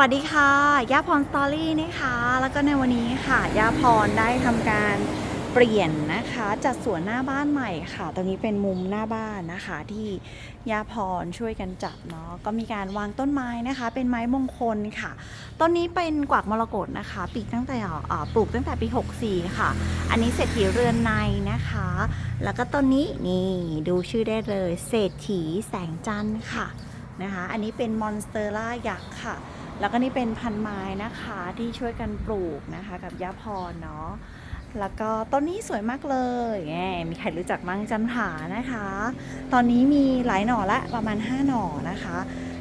วัสดีค่ะย่าพรสตอรี่นะคะ แล้วก็ในวันนี้ค่ะย่าพรได้ทำการเปลี่ยนนะคะจัดสวนหน้าบ้านใหม่ค่ะ ตรงนี้เป็นมุมหน้าบ้านนะคะ ที่ย่าพรช่วยกันจัดเนาะก็มีการวางต้นไม้นะคะ เป็นไม้มงคลค่ะ ต้นนี้เป็นกวักมรกตนะคะปลูกตั้งแต่ปลูกตั้งแต่ปี 64 ค่ะ อันนี้เศรษฐีเรือนในนะคะ แล้วก็ต้นนี้นี่ดูชื่อได้เลย เศรษฐีแสงจันทร์ค่ะนะคะ อันนี้เป็นมอนสเตอร่ายักษ์ค่ะ แล้วก็นี่เป็นพันไม้นะคะที่ช่วยกันปลูกนะคะกับย่าพรเนาะแล้วก็ต้นนี้สวยมากเลยแหมมีใครรู้จักมั่งจันผานะคะ ตอนนี้มีหลายหน่อละประมาณ 5 หน่อนะคะ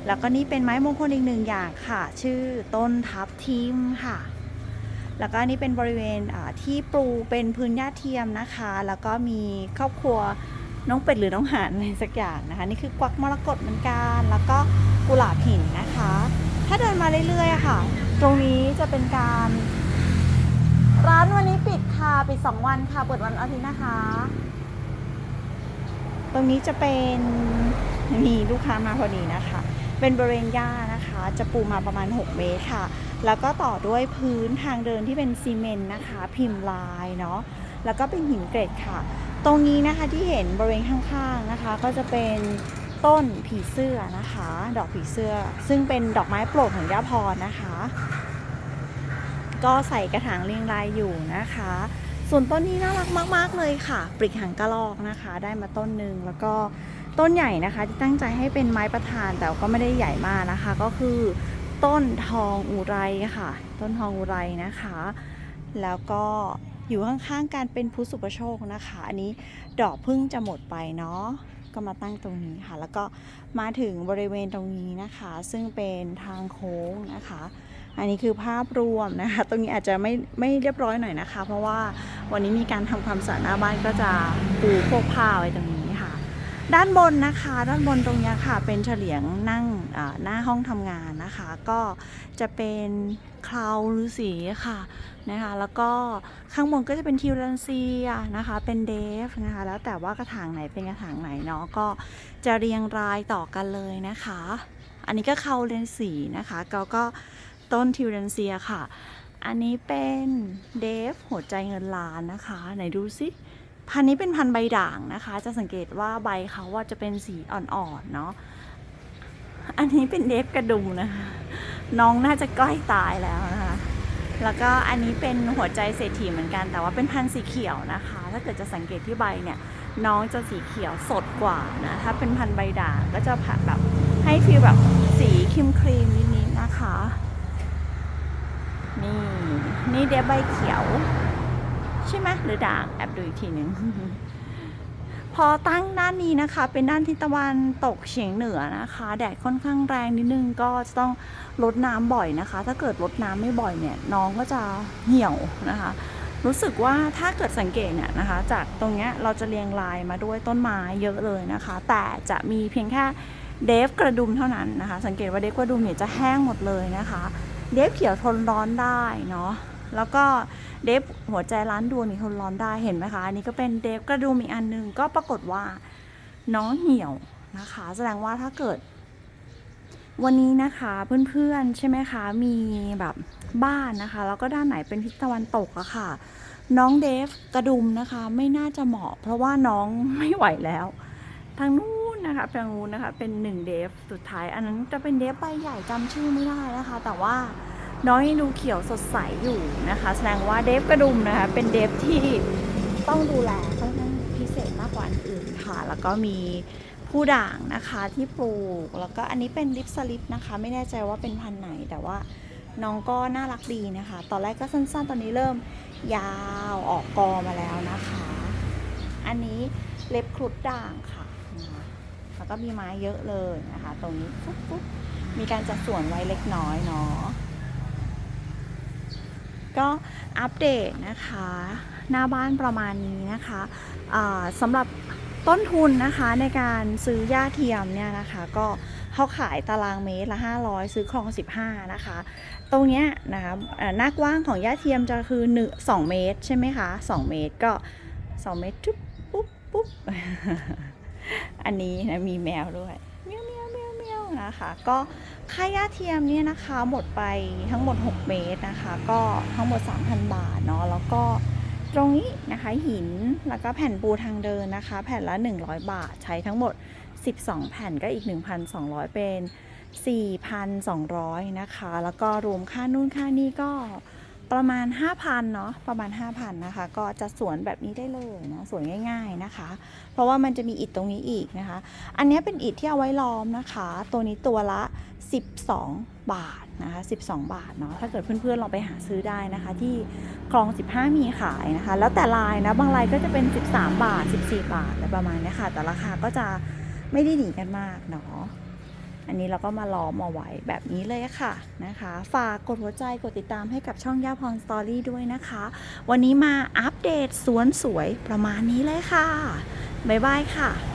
แล้วก็นี่เป็นไม้มงคลอีกหนึ่งอย่างค่ะ ชื่อต้นทับทิมค่ะ แล้วก็นี่เป็นบริเวณที่ปลูกเป็นพื้นหญ้าเทียมนะคะ แล้วก็มีครอบครัวน้องเป็ดหรือน้องหานอะไรสักอย่างนะคะ นี่คือกวักมรกตเหมือนกัน แล้วก็กุหลาบหินนะคะ ถ้าเดินมาเรื่อยๆค่ะ ตรงนี้จะเป็นการ ร้านวันนี้ปิดค่ะปิด2วันค่ะ เปิดวันอาทิตย์นะคะ ตรงนี้จะเป็นมีลูกค้ามาพอดีนะคะ เป็นบริเวณหญ้านะคะ จะปูมาประมาณ 6 เมตรค่ะ แล้วก็ต่อด้วยพื้นทางเดินที่เป็นซีเมนต์นะคะ พิมพ์ลายเนาะแล้วก็เป็นหินเกรดค่ะ ตรงนี้นะคะที่เห็นบริเวณข้างๆนะคะ ก็จะเป็น ต้นผีเสื้อนะคะ ดอกผีเสื้อ ซึ่งเป็นดอกไม้โปรดของย่าพรนะคะ ก็ใส่กระถางเรียงรายอยู่นะคะ ส่วนต้นนี้น่ารักมาก ๆ เลยค่ะ ปริกหางกระรอกนะคะ ได้มาต้นหนึ่งแล้วก็ต้นใหญ่นะคะที่ตั้งใจให้เป็นไม้ประธานแต่ก็ไม่ได้ใหญ่มากนะคะ ก็คือต้นทองอุไรค่ะ ต้นทองอุไรนะคะ แล้วก็อยู่ข้างๆกันเป็นพุทธสุปโชคนะคะ อันนี้ดอกพึ่งจะหมดไปเนาะ ก็มาตั้งตรงนี้ค่ะ แล้วก็มาถึงบริเวณตรงนี้นะคะ ซึ่งเป็นทางโค้งนะคะ อันนี้คือภาพรวมนะคะ ตรงนี้อาจจะไม่ไม่เรียบร้อยหน่อยนะคะ เพราะว่าวันนี้มีการทำความสะอาดหน้าบ้านก็จะปูพวกผ้าไว้ตรงนี้ ด้านบนนะคะ ด้านบนตรงนี้ค่ะ เป็นเฉลียงนั่งหน้าห้องทำงานนะคะ ก็จะเป็นคลาวฤาษีค่ะนะคะ แล้วก็ข้างบนก็จะเป็นทิวรันเซียนะคะ เป็นเดฟนะคะ แล้วแต่ว่ากระถางไหนเป็นกระถางไหนเนาะก็จะเรียงรายต่อกันเลยนะคะ อันนี้ก็เคาเลนสีนะคะก็ก็ต้นทิวเรนเซียค่ะ อันนี้เป็นเดฟหัวใจเงินล้านนะคะ ไหนดูสิ พันนี้เป็นพันใบด่างนะคะ จะสังเกตว่าใบเขาว่าจะเป็นสีอ่อนๆเนาะอันนี้เป็นเดฟกระดุมนะคะ น้องน่าจะใกล้ตายแล้วนะคะ แล้วก็อันนี้เป็นหัวใจเศรษฐีเหมือนกัน แต่ว่าเป็นพันสีเขียวนะคะ ถ้าเกิดจะสังเกตที่ใบเนี่ย น้องจะสีเขียวสดกว่านะ ถ้าเป็นพันใบด่างก็จะผัดแบบให้ฟีลแบบสีครีมครีมนิดๆนะคะ นี่ นี่เดฟใบเขียว ช่ไหมหรือด่างแอบดูอีกทีหนึ่งพอตั้งด้านนี้นะคะ เป็นด้านทิศตะวันตกเฉียงเหนือนะคะ แดดค่อนข้างแรงนิดนึงก็จะต้องลดน้ำบ่อยนะคะ ถ้าเกิดลดน้ำไม่บ่อยเนี่ยน้องก็จะเหี่ยวนะคะ รู้สึกว่าถ้าเกิดสังเกตเนี่ยนะคะ จากตรงเนี้ยเราจะเรียงรายมาด้วยต้นไม้เยอะเลยนะคะ แต่จะมีเพียงแค่เดฟกระดุมเท่านั้นนะคะ สังเกตว่าเดฟกระดุมเนี่ยจะแห้งหมดเลยนะคะ เดฟเขียวทนร้อนได้เนาะ แล้วก็เดฟหัวใจร้านดวงนี่ทนร้อนได้เห็นไหมคะ อันนี้ก็เป็นเดฟกระดุมอีกอันหนึง ก็ปรากฏว่าน้องเหี่ยวนะคะ แสดงว่าถ้าเกิด วันนี้นะคะเพื่อนๆใช่ไหมคะ มีแบบบ้านนะคะ แล้วก็ด้านไหนเป็นทิศตะวันตกอะค่ะ น้องเดฟกระดุมนะคะ ไม่น่าจะเหมาะ เพราะว่าน้องไม่ไหวแล้ว ทางนู้นนะคะทางนู้นนะคะ เป็นหนึ่งเดฟสุดท้าย อันนั้นจะเป็นเดฟใบใหญ่จำชื่อไม่ได้นะคะ แต่ว่า น้องยังดูเขียวสดใสอยู่นะคะ แสดงว่าเดฟกระดุมนะคะ เป็นเดฟที่ต้องดูแลค่อนข้างพิเศษมากกว่าอันอื่นค่ะ แล้วก็มีผู้ด่างนะคะที่ปลูก แล้วก็อันนี้เป็นลิปสลิปนะคะ ไม่แน่ใจว่าเป็นพันธุ์ไหน แต่ว่าน้องก็น่ารักดีนะคะ ตอนแรกก็สั้นๆ ตอนนี้เริ่มยาวออกกอมาแล้วนะคะ อันนี้เล็บครุฑด่างค่ะนะคะแล้วก็มีไม้เยอะเลยนะคะ ตรงนี้ปุ๊บปุ๊บมีการจัดส่วนไว้เล็กน้อยเนาะ ก็อัปเดตนะคะ หน้าบ้านประมาณนี้นะคะสำหรับต้นทุนนะคะในการซื้อหญ้าเทียมเนี่ยนะคะ ก็เขาขายตารางเมตรละ 500 ซื้อคลอง 15 นะคะ ตรงเนี้ยนะคะหน้ากว้างของหญ้าเทียมจะคือหนึ่งสองเมตรใช่ไหมคะ 2 เมตรก็ 2 เมตรจุ๊บปุ๊บปุ๊บอันนี้นะมีแมวด้วย นะคะ ก็ค่าย่าเทียมเนี่ยนะคะหมดไปทั้งหมด 6 เมตรนะคะ ก็ทั้งหมด 3,000 บาทเนาะแล้วก็ตรงนี้นะคะหินแล้วก็แผ่นปูทางเดินนะคะ แผ่นละ 100 บาทใช้ทั้งหมด 12 แผ่นก็อีก 1,200 เป็น 4,200 นะคะ แล้วก็รวมค่านู่นค่านี่ก็ ประมาณ 5,000เนาะประมาณ 5,000นะคะ ก็จะสวนแบบนี้ได้เลยนะสวนง่าย ๆนะคะ เพราะว่ามันจะมีอิฐตรงนี้อีกนะคะ อันนี้เป็นอิฐที่เอาไว้ล้อมนะคะ ตัวนี้ตัวละ 12 บาทนะคะ 12 บาทเนาะถ้าเกิดเพื่อนๆลองไปหาซื้อได้นะคะ ที่คลอง 15 มีขายนะคะ แล้วแต่ลายนะบางลายก็จะเป็น 13 บาท 14 บาทอะไรประมาณนี้ค่ะ แต่ราคาก็จะไม่ได้หนีกันมากเนาะ อันนี้เราก็มาล้อมเอาไว้แบบนี้เลยค่ะนะคะ ฝากกดหัวใจกดติดตามให้กับช่องย่าพรสตอรี่ด้วยนะคะ วันนี้มาอัปเดตสวนสวยประมาณนี้เลยค่ะ บ๊ายบายค่ะ